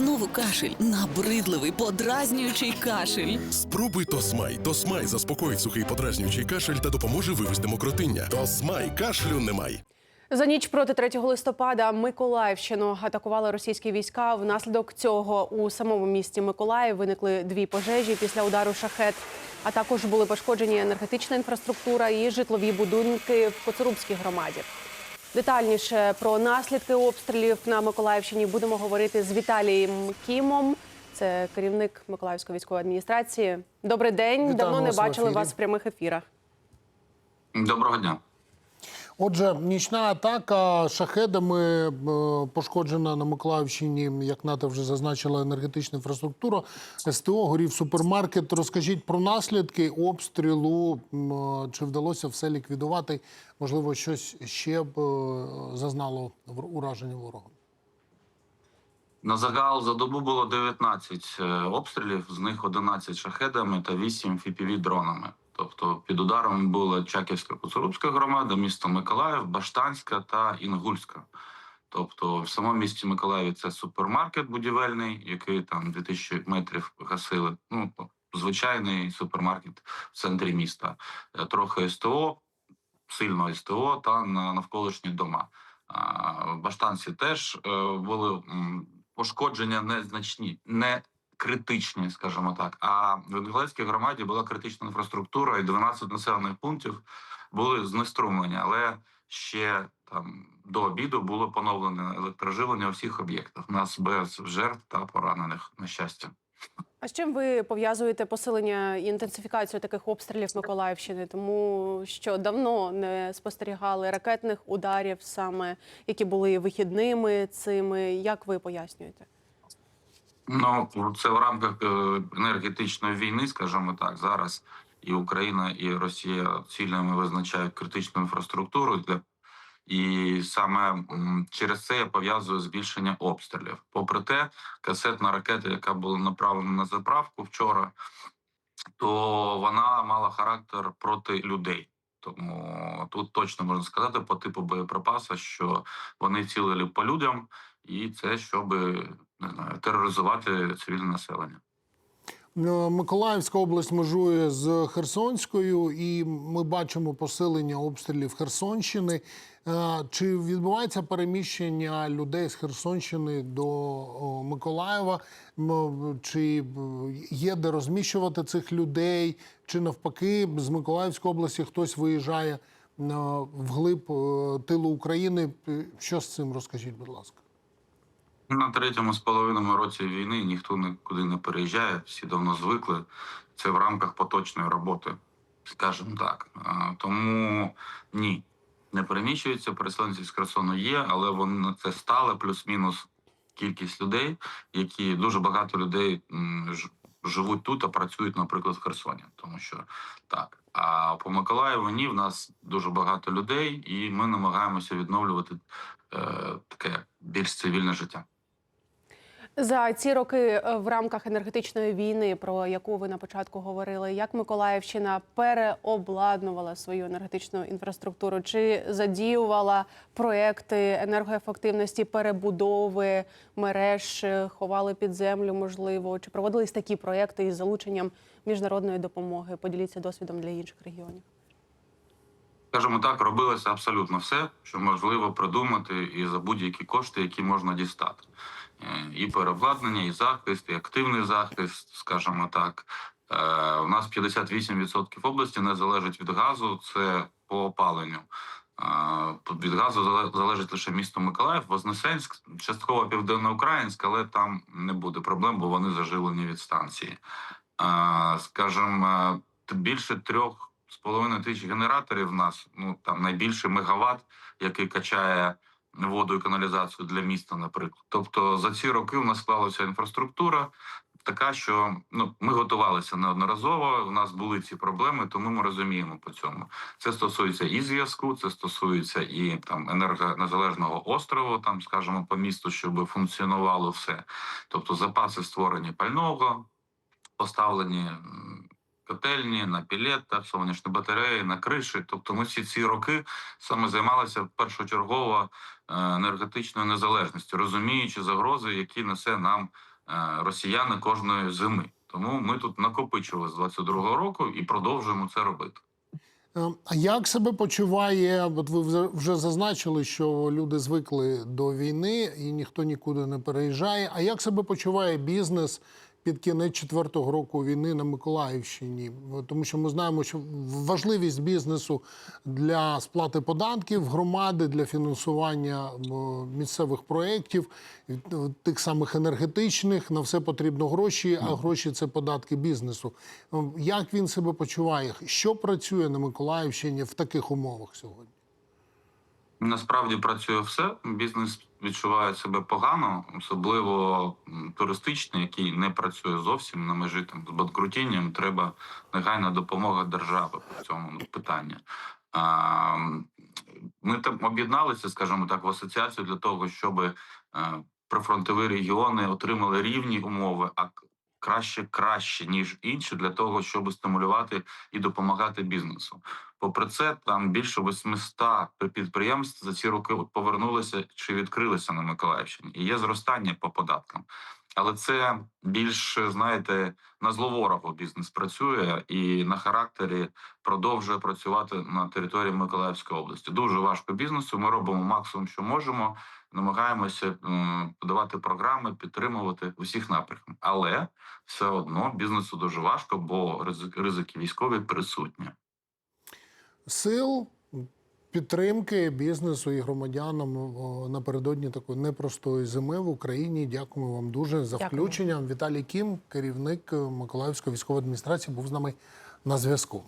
Знову кашель, набридливий, подразнюючий кашель. Спробуй Тосмай. Тосмай заспокоїть сухий подразнюючий кашель та допоможе вивести мокротиння. Тосмай кашлю немає. За ніч проти 3 листопада Миколаївщину атакували російські війська. Внаслідок цього у самому місті Миколаїв виникли дві пожежі після удару шахет. А також були пошкоджені енергетична інфраструктура і житлові будинки в Коцурубській громаді. Детальніше про наслідки обстрілів на Миколаївщині будемо говорити з Віталієм Кімом. Це керівник Миколаївської військової адміністрації. Добрий день. Вітаємо Давно не бачили ефірі. вас в прямих ефірах. Доброго дня. Отже, нічна атака шахедами е, пошкоджена на Миколаївщині, як НАТО вже зазначила, енергетична інфраструктура. СТО горів супермаркет. Розкажіть про наслідки обстрілу. Е, Чи вдалося все ліквідувати? Можливо, щось ще б е, зазнало ураження ворога. На загал за добу було 19 е, обстрілів, з них 11 шахедами та 8 фпв дронами. Тобто під ударом була Чаківська Куцурубська громада, місто Миколаїв, Баштанська та Інгульська. Тобто, в самому місті Миколаєві це супермаркет будівельний, який там 2000 метрів гасили. Ну звичайний супермаркет в центрі міста. Е, Трохи СТО, сильно СТО та на навколишні дома. В Баштанці теж е, були пошкодження незначні, не критичні, скажімо так. А в Інгулецькій громаді була критична інфраструктура, і 12 населених пунктів були знеструмлені, але ще там до обіду було поновлене електроживлення у всіх об'єктах. У нас без жертв та поранених, на щастя. А з чим ви пов'язуєте посилення і інтенсифікацію таких обстрілів Миколаївщини? Тому що давно не спостерігали ракетних ударів, саме які були вихідними цими. Як ви пояснюєте? Ну це в рамках е, енергетичної війни, скажімо так. Зараз і Україна, і Росія цільними визначають критичну інфраструктуру для і саме через це я пов'язую збільшення обстрілів. Попри те, касетна ракета, яка була направлена на заправку вчора, то вона мала характер проти людей. Тому тут точно можна сказати по типу боєприпаса, що вони цілили по людям, і це щоб не знаю, тероризувати цивільне населення. Е, Миколаївська область межує з Херсонською, і ми бачимо посилення обстрілів Херсонщини. Е, Чи відбувається переміщення людей з Херсонщини до Миколаєва? Чи є де розміщувати цих людей? Чи навпаки з Миколаївської області хтось виїжджає е, вглиб е, тилу України? Е, Що з цим розкажіть, будь ласка? На третьому з половиною році війни ніхто нікуди не переїжджає, всі давно звикли. Це в рамках поточної роботи, скажімо так. Тому ні, не переміщуються. Переселенці з Херсону є, але вони це стали плюс-мінус кількість людей, які дуже багато людей живуть тут, а працюють, наприклад, в Херсоні. Тому що так. А по Миколаєву ні, в нас дуже багато людей, і ми намагаємося відновлювати е, таке більш цивільне життя. За ці роки е, в рамках енергетичної війни, про яку ви на початку говорили, як Миколаївщина переобладнувала свою енергетичну інфраструктуру? Чи задіювала проекти енергоефективності, перебудови мереж, е, ховали під землю, можливо? Чи проводились такі проекти із залученням міжнародної допомоги? Поділіться досвідом для інших регіонів. Скажімо так, робилося абсолютно все, що можливо придумати, і за будь-які кошти, які можна дістати. Е, І переобладнання, і захист, і активний захист, скажімо так. Е, У нас 58% області не залежить від газу, це по опаленню. Е, Від газу зале- залежить лише місто Миколаїв, Вознесенськ, частково південноукраїнськ, але там не буде проблем, бо вони зажилені від станції. Скажімо, більше трьох з половиною тисяч генераторів в нас, ну там найбільший мегаватт, який качає воду і каналізацію для міста, наприклад. Тобто за ці роки у нас склалася інфраструктура така, що ну ми готувалися неодноразово. У нас були ці проблеми, тому ми розуміємо по цьому. Це стосується і зв'язку, це стосується і там енергонезалежного острову, там скажімо, по місту, щоб функціонувало все. Тобто запаси створені пального, поставлені котельні, на пілетах, сонячні батареї, на криші. Тобто, ми всі ці роки саме займалися першочергово е, енергетичною незалежністю, розуміючи загрози, які несе нам е, росіяни кожної зими. Тому ми тут накопичували з 22-го року і продовжуємо це робити. Е, А як себе почуває? От ви вже- вже зазначили, що люди звикли до війни і ніхто нікуди не переїжджає. А як себе почуває бізнес під кінець четвертого року війни на Миколаївщині? Тому що ми знаємо, що важливість бізнесу для сплати податків громади, для фінансування місцевих проєктів, е, тих самих енергетичних, на все потрібно гроші, а гроші це податки бізнесу. Ем, Як він себе почуває? Що працює на Миколаївщині в таких умовах сьогодні? Насправді працює все. Бізнес відчуває себе погано, особливо туристичний, який не працює зовсім на межі там з банкрутінням. Треба негайна допомога держави по цьому питанні. Ми там об'єдналися, скажімо так, в асоціацію для того, щоб е, прифронтові регіони отримали рівні умови, а краще краще ніж інші, для того, щоб стимулювати і допомагати бізнесу. Попри це, там більше 800 підприємств за ці роки повернулися чи відкрилися на Миколаївщині, і є зростання по податкам. Але це більш знаєте на зловорогу бізнес працює і на характері продовжує працювати на території Миколаївської області. Дуже важко бізнесу. Ми робимо максимум, що можемо. Намагаємося подавати програми, підтримувати усіх напрямках. Але все одно бізнесу дуже важко, бо ризик- ризики військові присутні. Сил підтримки бізнесу і громадянам напередодні такої непростої зими в Україні. Дякуємо вам дуже за Дякую. включення. Віталій Кім, керівник е, Миколаївської військової адміністрації, був з нами на зв'язку.